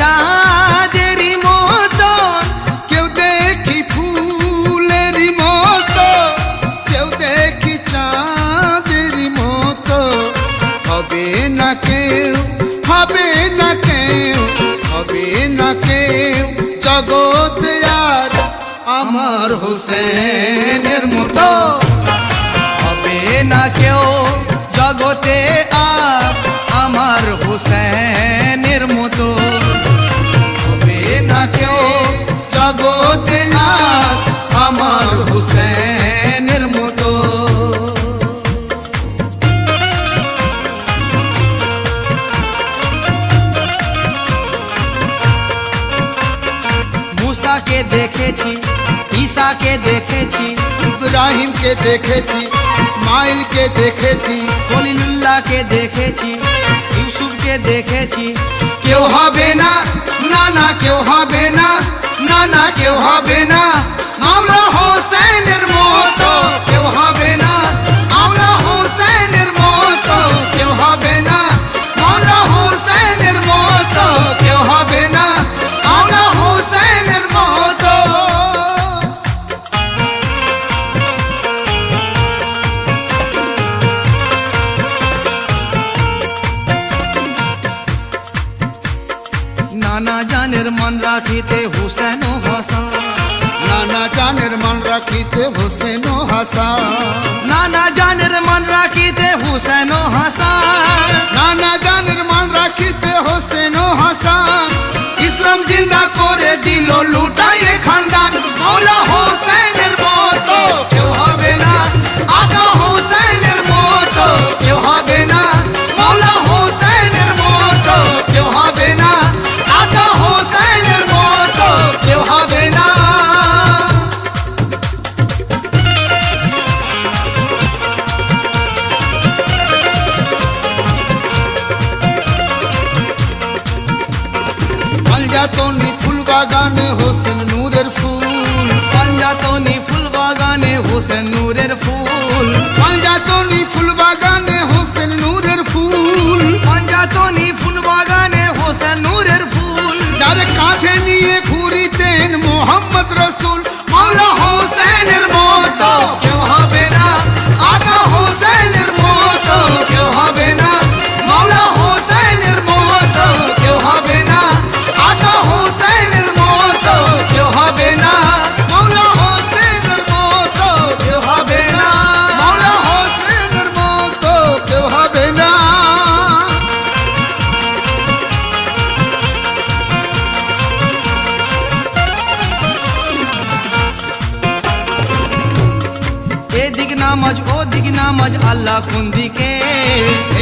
চাঁদেরই মত কেউ দেখি ফুলের মতো কেউ দেখি চাঁদেরই মত হবে না কেউ, হবে না কেউ, হবে না কেউ। জগতে আর আমার হোসেনের মতো। হবে না কেউ, জগতে আর আমার হোসেনের মতো। দেখেছি ঈসাকে দেখেছি ইব্রাহিমকে দেখেছি ইসমাইলকে দেখেছি খলিলুল্লাহকে দেখেছি ইউসুফকে দেখেছি কেউ হবে না না না কেউ হবে না না না কেউ হবে না জানের মন রাখিতে হুসেন হাসান। নানা জানের মন রাখিতে হুসেন হাসান। নানা জানের মন রাখিতে হুসেন হাসান। নানা জানের মন রাখিতে হোসেন হাসান। ইসলাম জিন্দা করে দিল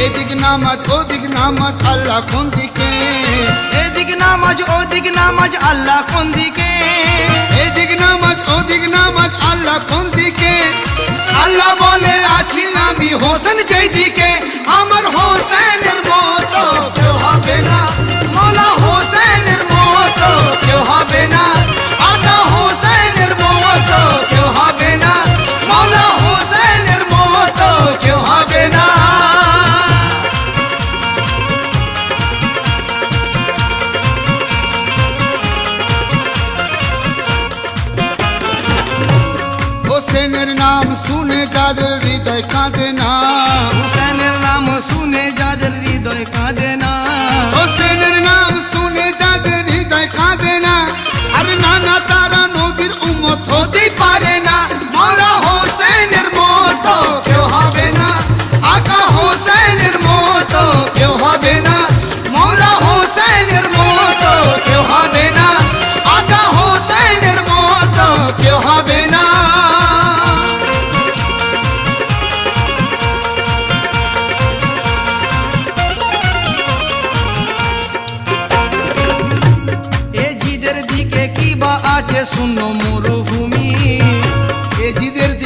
এদিক নামাজ ওদিক নামাজ আল্লাহ কোন দিকে? এদিক নামাজ ওদিক নামাজ আল্লাহ কোন দিকে? এদিক নামাজ ওদিক নামাজ আল্লাহ কোন দিকে? আল্লাহ বলে আছি আমি হোসেন যেদিকে। আমার হোসেনের মতো না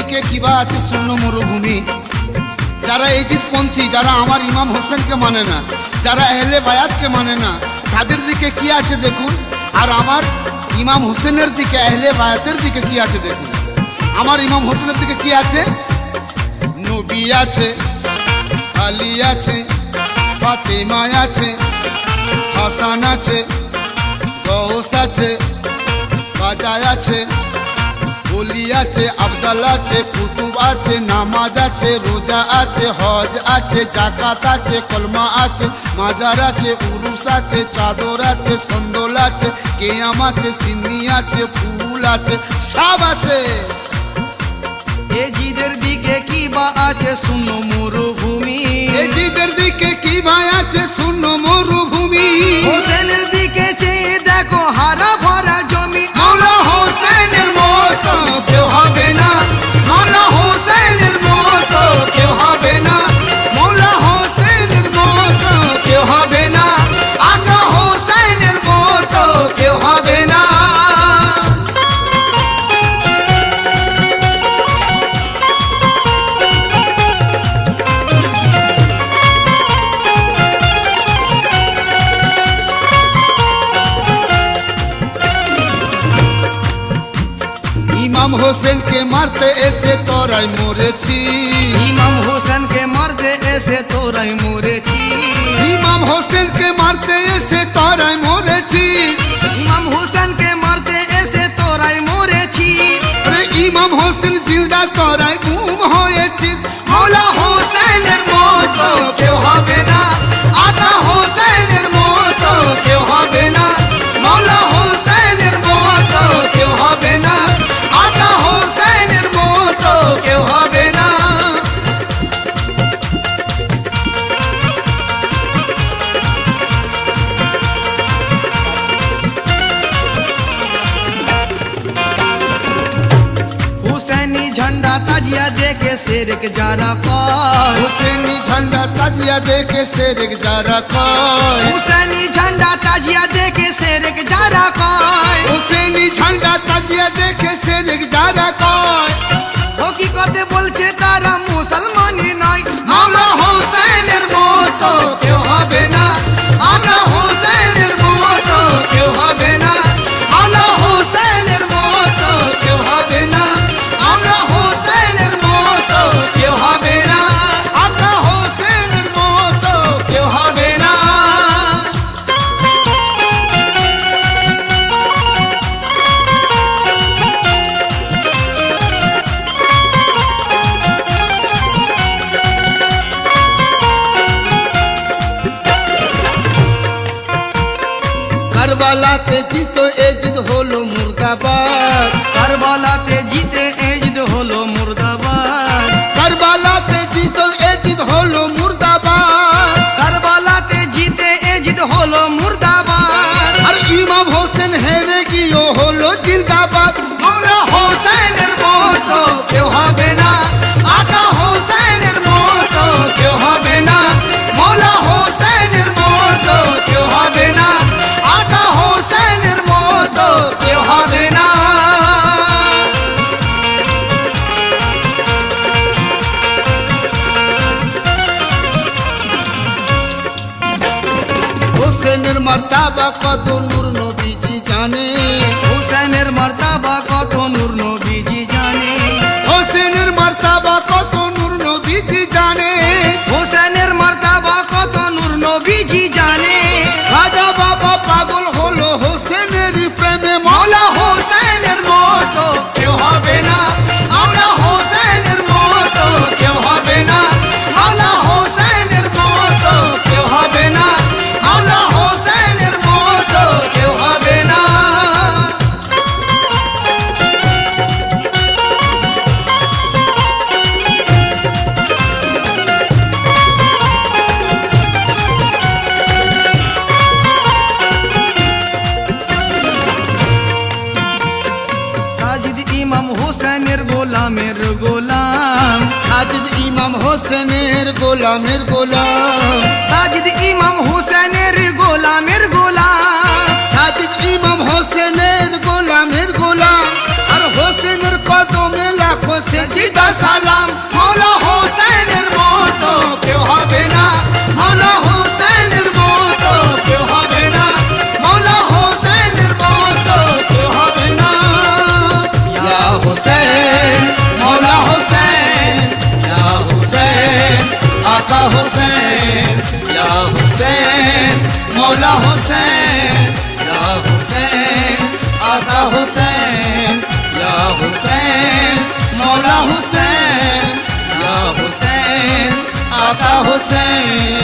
দিকে কিবা আছে শূন্য মরুভূমি? যারা এজিদপন্থী যারা আমার ইমাম হোসেনকে মানে না, যারা এহলে বায়াতকে মানে না, তাদের দিকে কি আছে দেখুন? আর আমার ইমাম হোসেনের দিকে এহলে বায়াতের দিকে কি আছে দেখুন? আমার ইমাম হোসেনের দিকে কি আছে? নবী আছে, আলী আছে, ফাতেমা আছে, হাসান আছে গৌস আছে, বাজায় আছে অলি আছে আবদাল আছে কুতুব আছে নামাজ আছে রোজা আছে হজ আছে জাকাত আছে কলমা আছে মাজার আছে উরুস আছে চাদর আছে সন্দল আছে কেয়াম আছে সিন্নি আছে ফুল আছে সব আছে। এজিদের দিকে কি বা আছে শূন্য মরুভূমি। এজিদের দিকে কি ভাই আছে শূন্য মরুভূমি। হোসেনের দিকে চেয়ে দেখো হারা ইমাম হোসেনকে মারতে এসে তোরাই মরেছি। ইমাম হোসেনকে মারতে এসে তোরাই মরেছি। ইমাম হোসেনকে মারতে এসে তোরাই মরেছি। झंडा ताजिया देखे शेर के जारा पाए हुसैनी झंडा ताजिया देखे शेर के जारा पाए हुसैनी झंडा ताजिया देखे शेर के जारा पाए हुसैनी झंडा ताजिया देखे शेर के जारा पाए ओ की कते बोलছে কারবালাতে জানে হোসেনের গোলামের গোলাম मौला हुसैन या हुसैन आका हुसैन या हुसैन मौला हुसैन या हुसैन आका हुसैन।